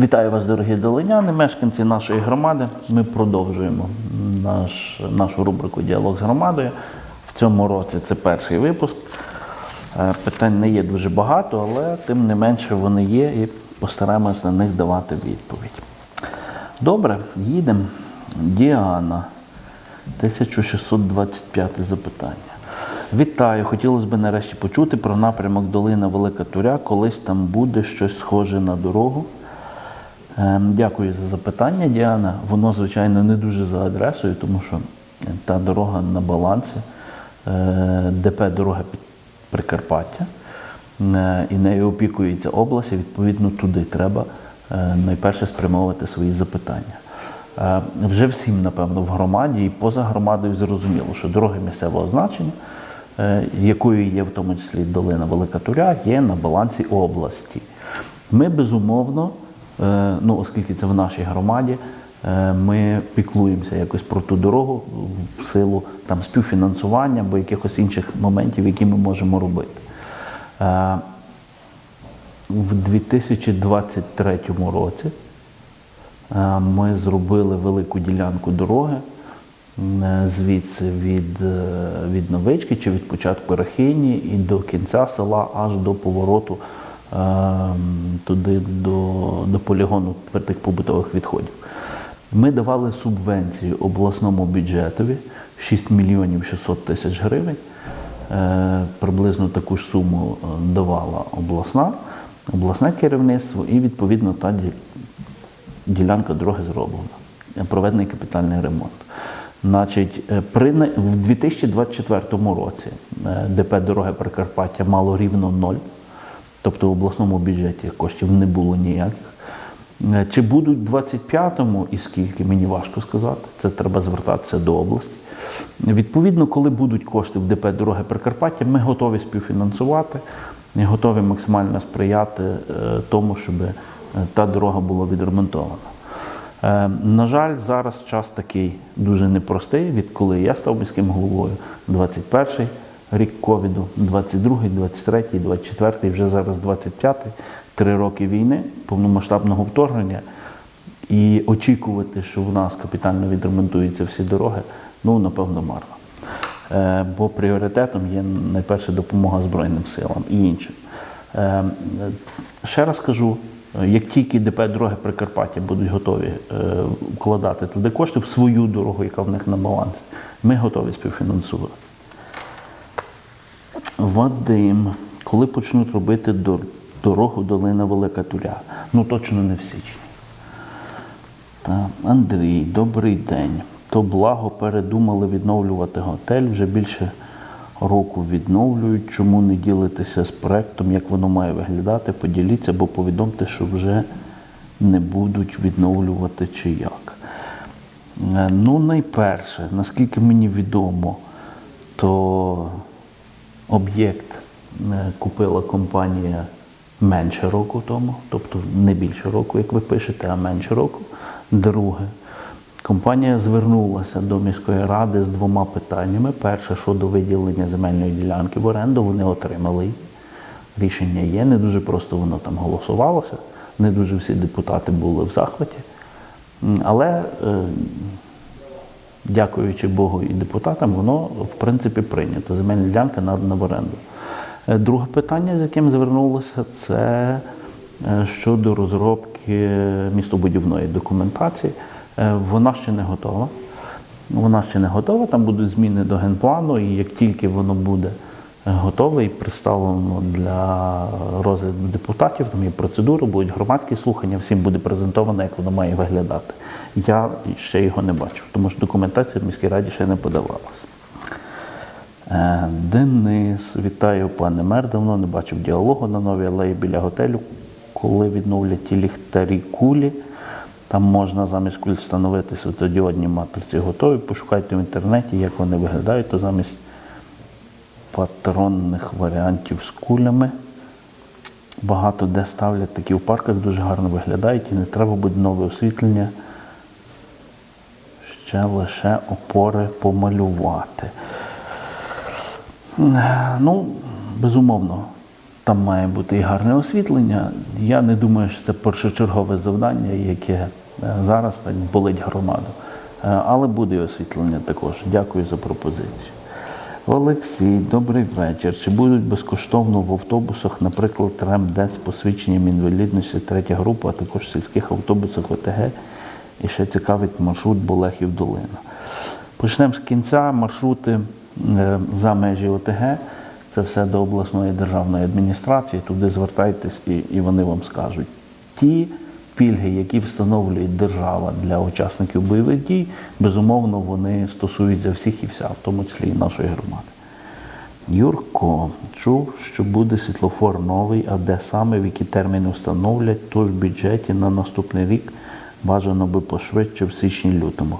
Вітаю вас, дорогі долиняни, мешканці нашої громади. Ми продовжуємо наш, нашу рубрику Діалог з громадою. В цьому році це перший випуск. Е, Питань не є дуже багато, але тим не менше вони є і постараємось на них давати відповідь. Добре, їдемо. Діана, 1625 запитання. Вітаю! Хотілося б нарешті почути про напрямок Долина Велика Туря. Колись там буде щось схоже на дорогу. Ем, Дякую за запитання, Діана. Воно, звичайно, не дуже за адресою, тому що та дорога на балансі е, ДП дорога під Прикарпаття, е, і нею опікується область, і відповідно туди треба е, найперше спрямовувати свої запитання. Е, Вже всім, напевно, в громаді і поза громадою зрозуміло, що дороги місцевого значення, е, якою є в тому числі долина Велика Туря, є на балансі області. Ми безумовно, е, ну оскільки це в нашій громаді, е, ми піклуємося якось про ту дорогу в силу там співфінансування або якихось інших моментів, які ми можемо робити. Е, В 2023 році е, ми зробили велику ділянку дороги е, звідси від, е, від Новички чи від початку Рахині і до кінця села аж до повороту е, туди до, до полігону твердих побутових відходів. Ми давали субвенцію обласному бюджетові 6 мільйонів 600 тисяч гривень. Е, Приблизно таку ж суму е, давала обласна, обласне керівництво і відповідно та ділянка дороги зроблена. Е, Проведений капітальний ремонт. Значить, при в 2024 році ДП Дороги Прикарпаття мало рівно ноль, тобто в обласному бюджеті коштів не було ніяких. Е, Чи будуть в 25-му і скільки, мені важко сказати. Це треба звертатися до області. Відповідно, коли будуть кошти в ДП Дороги Прикарпаття, ми готові співфінансувати, і готові максимально сприяти е, тому, щоб е, та дорога була відремонтована. На жаль, зараз час такий дуже непростий, відколи я став міським головою 21-й рік ковіду, 22-й, 23-й, 24-й, вже зараз 25-й, три роки війни, повномасштабного вторгнення. І очікувати, що в нас капітально відремонтуються всі дороги, ну напевно марно. Е, Бо пріоритетом є найперше допомога Збройним силам і іншим. Е, Ще раз кажу, як тільки ДП дороги Прикарпаття будуть готові е, вкладати туди кошти в свою дорогу, яка в них на балансі, ми готові співфінансувати. Вадим, коли почнуть робити дорогу Долина Велика Туря? Ну точно не в січні. Так, Андрій, добрий день. То благо передумали відновлювати готель. Вже більше року відновлюють. Чому не ділитеся з проектом, як воно має виглядати? Поділіться, бо повідомте, що вже не будуть відновлювати чи як. Е, Ну, найперше, наскільки мені відомо, то об'єкт е, купила компанія менше року тому, тобто не більше року, як ви пишете, а менше року. Друге, компанія звернулася до міської ради з двома питаннями. Перше, щодо виділення земельної ділянки в оренду, вони отримали її. Рішення є, не дуже просто воно там голосувалося, не дуже всі депутати були в захваті. Але е, дякуючи Богу і депутатам, воно в принципі прийнято. Земельні ділянки надано в оренду. Е, Друге питання, з яким звернулося, це е, щодо розробки містобудівної документації. Е, Вона ще не готова. Вона ще не готова, там будуть зміни до генплану, і як тільки воно буде готове і представлено для розгляду депутатів, там є процедура, будуть громадські слухання, всім буде презентовано, як воно має виглядати. Я ще його не бачив, тому що документація в міській раді ще не подавалася. Е, Денис, вітаю, пане мер. Давно не бачив діалогу на новій алеї біля готелю. Коли відновлять ті ліхтарі кулі, там можна замість куль встановити світодіодні матриці готові. Пошукайте в інтернеті, як вони виглядають, то замість патронних варіантів з кулями. Багато де ставлять такі в парках, дуже гарно виглядають і не треба буде нове освітлення. Ще лише опори помалювати. Ну, безумовно, там має бути і гарне освітлення. Я не думаю, що це першочергове завдання, яке е, зараз так болить громаду. Е, Але буде і освітлення також. Дякую за пропозицію. Олексій, добрий вечір. Чи будуть безкоштовно в автобусах, наприклад, РЕМДЕ з посвідченням інвалідності третя група, а також в сільських автобусах ОТГ? І ще цікавить маршрут Болехів Долина. Почнемо з кінця. Маршрути е, за межі ОТГ. Це все до обласної державної адміністрації. Туди звертайтесь і вони вам скажуть. Ті пільги, які встановлює держава для учасників бойових дій, безумовно, вони стосуються всіх і вся, в тому числі і нашої громади. Юрко чув, що буде світлофор новий, а де саме, в які терміни встановлять, тож в бюджеті на наступний рік бажано би пошвидше в січні-лютому.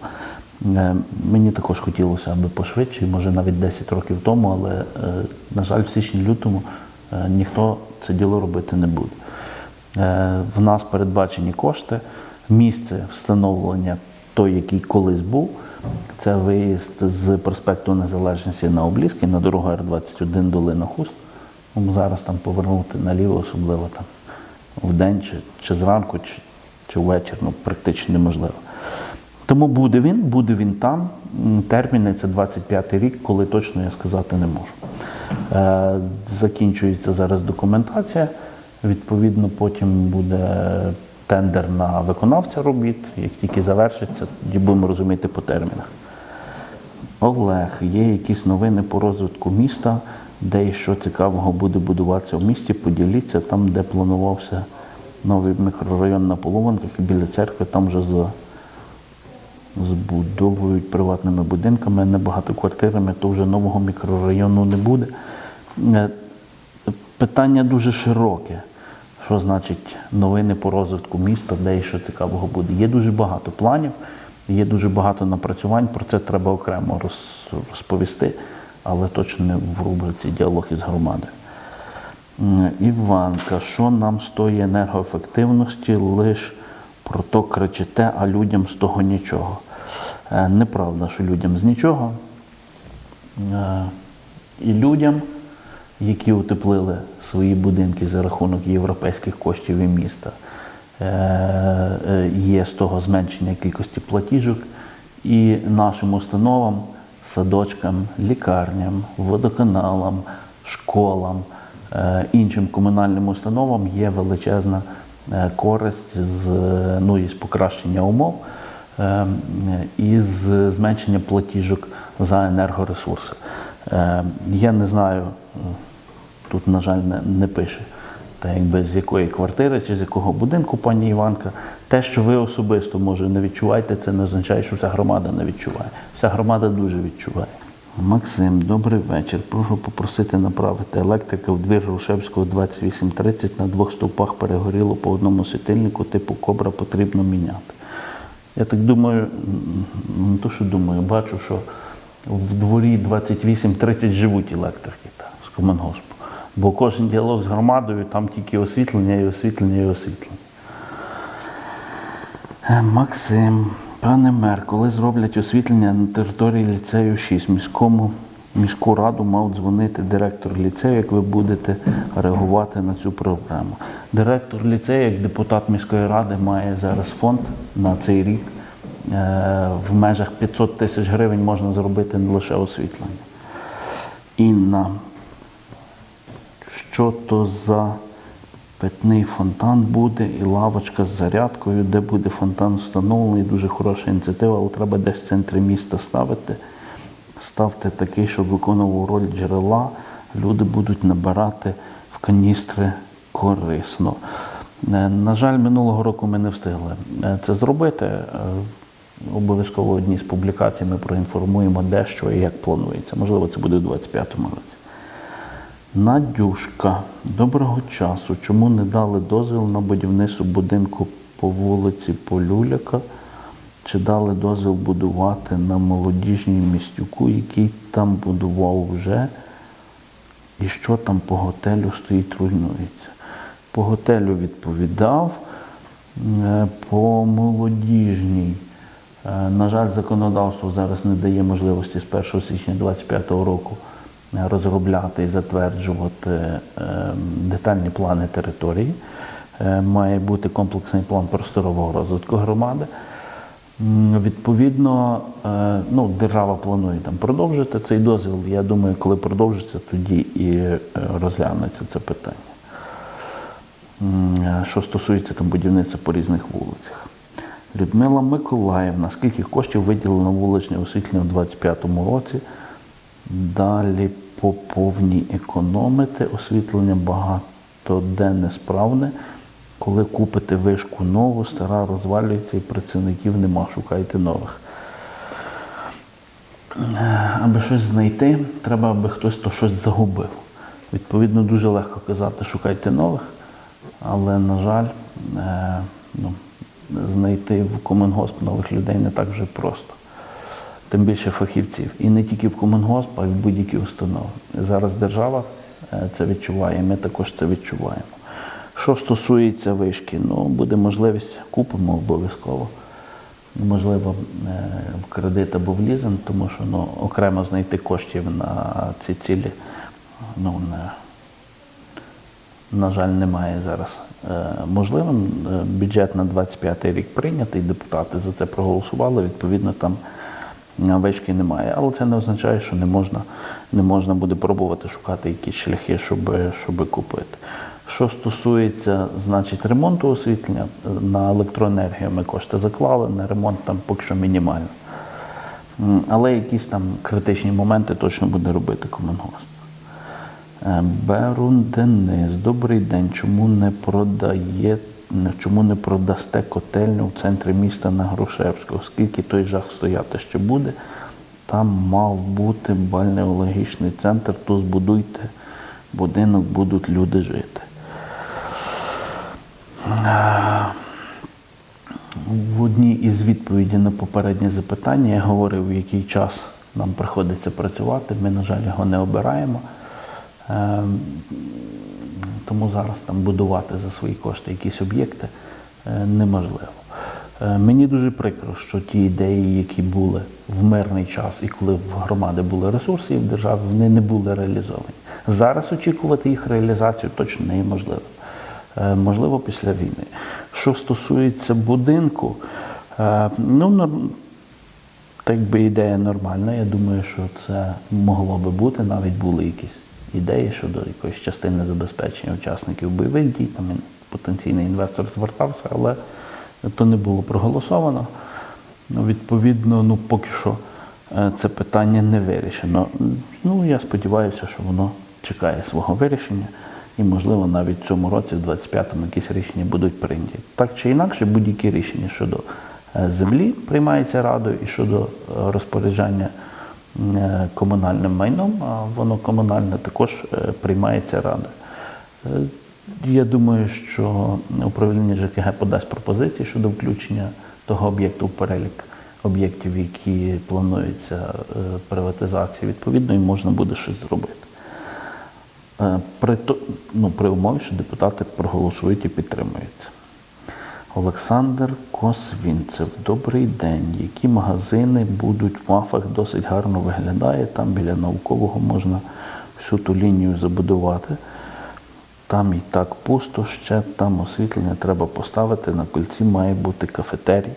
Е, Мені також хотілося аби пошвидше, може навіть 10 років тому, але, е, на жаль, в січні-лютому е, ніхто це діло робити не буде. Е, В нас передбачені кошти, місце встановлення той, який колись був. Це виїзд з проспекту Незалежності на Облізький, на дорогу Р-21 Долина Хуст. Зараз там повернути наліво, особливо там в день чи, чи зранку, чи, чи ввечері, ну практично неможливо. Тому буде він, буде він там. Терміни це 25 й рік, коли точно я сказати не можу. Е, закінчується зараз документація. Відповідно, потім буде тендер на виконавця робіт. Як тільки завершиться, тоді будемо розуміти по термінах. Олег, є якісь новини по розвитку міста, де і що цікавого буде будуватися в місті. Поділіться там, де планувався новий мікрорайон на Полованках і біля церкви, там вже збудовують приватними будинками, не багатоквартирами, то вже нового мікрорайону не буде. Е, Питання дуже широке. Що значить новини по розвитку міста, де і що цікавого буде? Є дуже багато планів, є дуже багато напрацювань. Про це треба окремо розповісти, але точно не в рубриці діалог із громадою. Іванка, що нам з тої енергоефективності, лиш про то кричите, а людям з того нічого. Е, Неправда, що людям з нічого. Е, І людям, які утеплили свої будинки за рахунок європейських коштів і міста, е, е, є з того зменшення кількості платіжок, і нашим установам, садочкам, лікарням, водоканалам, школам, е, іншим комунальним установам є величезна користь з, ну, із покращення умов і з зменшення платіжок за енергоресурси. Я не знаю, тут, на жаль, не, не пише, та якби з якої квартири чи з якого будинку, пані Іванка. Те, що ви особисто може не відчуваєте, це не означає, що вся громада не відчуває. Вся громада дуже відчуває. Максим, добрий вечір. Прошу попросити направити електрика в двір Грушевського 2830 на двох стовпах перегоріло по одному світильнику, типу кобра потрібно міняти. Я так думаю, не то, що думаю, бачу, що в дворі 28-30 живуть електрики та, з комунгоспу. Бо кожен діалог з громадою, там тільки освітлення і освітлення і освітлення. Е, Максим, пане мер, коли зроблять освітлення на території ліцею 6, міському міську раду мав дзвонити директор ліцею, як ви будете реагувати на цю проблему. Директор ліцею, як депутат міської ради, має зараз фонд на цей рік. Е, В межах 500 тисяч гривень можна зробити не лише освітлення. Інна, що то за питний фонтан буде і лавочка з зарядкою, де буде фонтан встановлений. Дуже хороша ініціатива, але треба десь в центрі міста ставити. Ставте такий, щоб виконував роль джерела. Люди будуть набирати в каністри корисно. Е, На жаль, минулого року ми не встигли е, це зробити. Е, Обов'язково в одній з публікацій ми проінформуємо, де що і як планується. Можливо, це буде у 2025 році. Надюшка, доброго часу. Чому не дали дозвіл на будівництво будинку по вулиці Полюляка? Чи дали дозвіл будувати на молодіжній містюку, який там будував вже? І що там по готелю стоїть, руйнується? По готелю відповідав, е, по молодіжній. е, На жаль, законодавство зараз не дає можливості з 1 січня 2025 року розробляти і затверджувати е, детальні плани території. Е, Має бути комплексний план просторового розвитку громади. Відповідно, е, ну, держава планує там продовжити цей дозвіл. Я думаю, коли продовжиться, тоді і розглянеться це питання. Що стосується там будівництва по різних вулицях. Людмила Миколаївна, скільки коштів виділено вуличне освітлення у 2025 році? Далі по повній економити освітлення багатоденне справне. Коли купите вишку нову, стара розвалюється і працівників нема, шукайте нових. Аби щось знайти, треба, аби хтось то щось загубив. Відповідно, дуже легко казати, шукайте нових, але, на жаль, е, ну, знайти в Комунгосп нових людей не так вже просто. Тим більше фахівців. І не тільки в Комунгосп, а й в будь-які установи. Зараз держава е, це відчуває, ми також це відчуваємо. Що стосується вишки, ну буде можливість, купимо обов'язково. Можливо, е, в кредит або в лізинг, тому що ну, окремо знайти коштів на ці цілі, ну, не, на жаль, немає зараз е, можливим. Е, Бюджет на 25 рік прийнятий, депутати за це проголосували, відповідно, там вишки немає. Але це не означає, що не можна, не можна буде пробувати шукати якісь шляхи, щоб, щоб купити. Що стосується значить, ремонту освітлення, на електроенергію ми кошти заклали, на ремонт там поки що мінімально. Але якісь там критичні моменти точно буде робити Комунгосп. Е, Берун Денис, добрий день. Чому не продає, не- чому не продасте котельню в центрі міста на Грушевську? Оскільки той жах стояти ще буде, там мав бути бальнеологічний центр, то збудуйте будинок, будуть люди жити. В одній із відповідей на попереднє запитання я говорив, в який час нам приходиться працювати. Ми, на жаль, його не обираємо. Тому зараз там будувати за свої кошти якісь об'єкти е, неможливо. Е, Мені дуже прикро, що ті ідеї, які були в мирний час і коли в громади були ресурси і в державі, вони не були реалізовані. Зараз очікувати їх реалізацію точно неможливо. Е, Можливо, після війни. Що стосується будинку, ну, так би ідея нормальна. Я думаю, що це могло би бути. Навіть були якісь ідеї щодо якоїсь частини забезпечення учасників бойових дій. Там потенційний інвестор звертався, але то не було проголосовано. Ну, відповідно, ну поки що е, це питання не вирішено. Ну, я сподіваюся, що воно чекає свого вирішення. І, можливо, навіть в цьому році, в 25-му, якісь рішення будуть прийняті. Так чи інакше, будь-які рішення щодо е, землі приймаються радою і щодо е, розпоряджання комунальним майном, а воно комунальне також е, приймається радою. Е, Я думаю, що управління ЖКГ подасть пропозиції щодо включення того об'єкту в перелік об'єктів, які плануються е, приватизації, відповідно, і можна буде щось зробити. Е, При, ну, при умові, що депутати проголосують і підтримують. Олександр Косвінцев, добрий день. Які магазини будуть в мафах досить гарно виглядає. Там біля наукового можна всю ту лінію забудувати. Там і так пусто, ще там освітлення треба поставити. На кольці має бути кафетерій.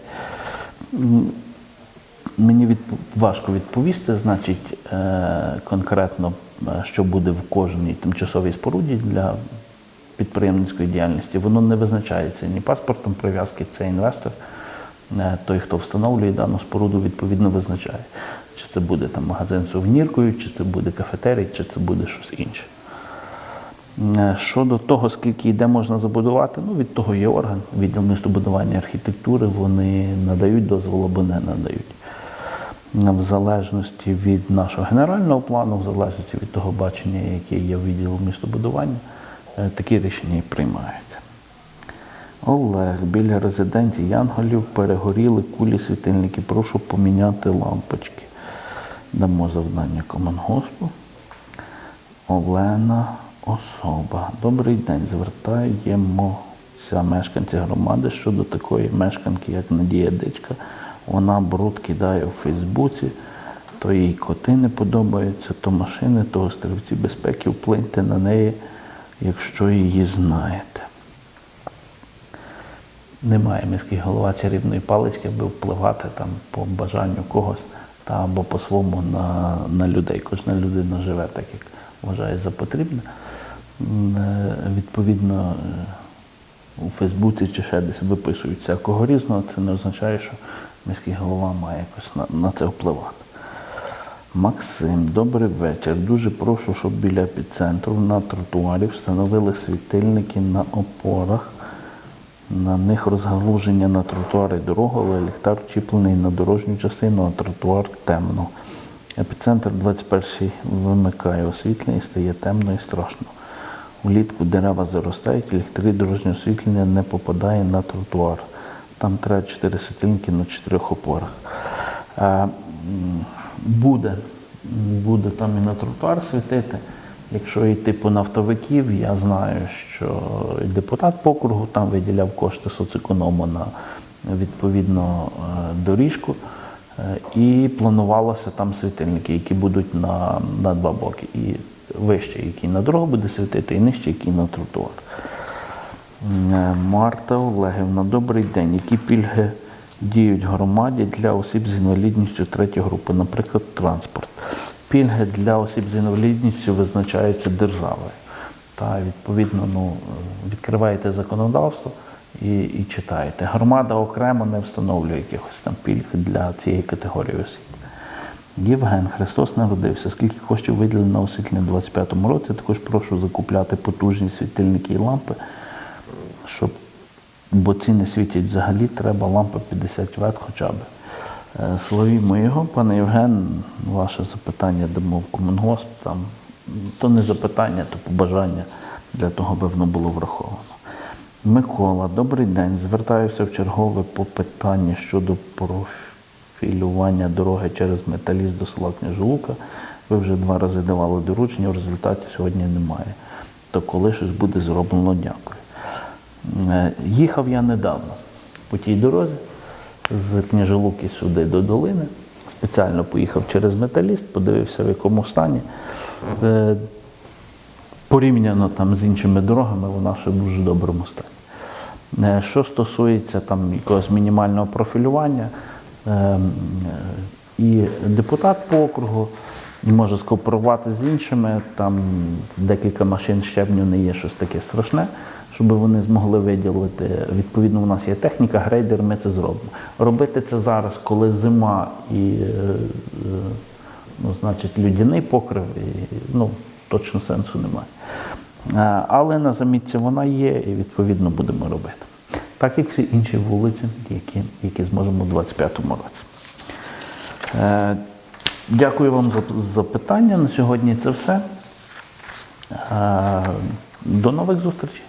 Мені відп- важко відповісти, значить, е, конкретно, е, що буде в кожній тимчасовій споруді для підприємницької діяльності. Воно не визначається ні паспортом прив'язки, це інвестор, е, той, хто встановлює дану споруду, відповідно визначає, чи це буде там магазин з сувеніркою, чи це буде кафетерій, чи це буде щось інше. Е, Щодо того, скільки і де можна забудувати, ну від того є орган, відділ містобудування архітектури, вони надають дозвол або не надають. В залежності від нашого генерального плану, в залежності від того бачення, яке є в відділу містобудування, такі рішення і приймаються. Олег, біля резиденції Янголів перегоріли кулі світильники. Прошу поміняти лампочки. Дамо завдання Комунгоспу. Олена Особа. Добрий день. Звертаємося мешканці громади щодо такої мешканки, як Надія Дичка. Вона бруд кидає у Фейсбуці, То їй коти не подобаються, то машини, то острівці безпеки, вплиньте на неї, якщо її знаєте. Немає міський голова чарівної палички, аби впливати там по бажанню когось та або по-своєму на, на людей. Кожна людина живе так, як вважає за потрібне. Е, Відповідно, е, у Фейсбуці чи ще десь виписують всякого різного, це не означає, що міський голова має якось на, на це впливати. Максим, добрий вечір. Дуже прошу, щоб біля епіцентру на тротуарі встановили світильники на опорах. На них розгалуження на тротуари дорогу, але ліхтар чіплений на дорожню частину, а тротуар темно. Епіцентр 21 вимикає освітлення і стає темно і страшно. Улітку дерева заростають, ліхтарі дорожнього освітлення не попадає на тротуар. Там треба 4 світильники на чотирьох опорах. Буде, буде там і на тротуар світити. Якщо йти по нафтовиків, я знаю, що депутат по округу там виділяв кошти соцеконому на відповідно е, доріжку. Е, І планувалося там світильники, які будуть на, на два боки. І вище, який на дорогу буде світити, і нижче, який на тротуар. Е, Марта Олегівна, добрий день. Які пільги діють громаді для осіб з інвалідністю третьої групи, наприклад, транспорт? Пільги для осіб з інвалідністю визначаються державою. Та відповідно ну, відкриваєте законодавство і, і читаєте. Громада окремо не встановлює якихось там пільг для цієї категорії осіб. Євген, Христос народився. Скільки коштів виділено на освітлення у 25-му році? Також прошу закупляти потужні світильники і лампи, щоб, бо ці не світять взагалі, треба лампа 50 Вт хоча б. Е, Словімо його, пане Євген, ваше запитання дамо в Комунгосп, там, то не запитання, то побажання для того, аби воно було враховано. Микола, добрий день. Звертаюся в чергове по питанню щодо профілювання дороги через металіст до села Княжулука. Ви вже два рази давали доручення, в результаті сьогодні немає. То коли щось буде зроблено, дякую. Е, Їхав я недавно по тій дорозі з Княжелуки сюди до долини. Спеціально поїхав через металіст, подивився, в якому стані. Е, Порівняно там з іншими дорогами, вона ще в дуже доброму стані. Е, Що стосується там якогось мінімального профілювання, і депутат по округу може скооперувати з іншими, там декілька машин щебню не є щось таке страшне, щоб вони змогли виділити. Відповідно, у нас є техніка, грейдер, ми це зробимо. Робити це зараз, коли зима і е, ну, значить, людяний покрив, і, ну, точно сенсу немає. Е, Але на замітці вона є і відповідно будемо робити. Так як всі інші вулиці, які, які зможемо у 2025 році. Е, Дякую вам за запитання. На сьогодні це все. До нових зустрічей.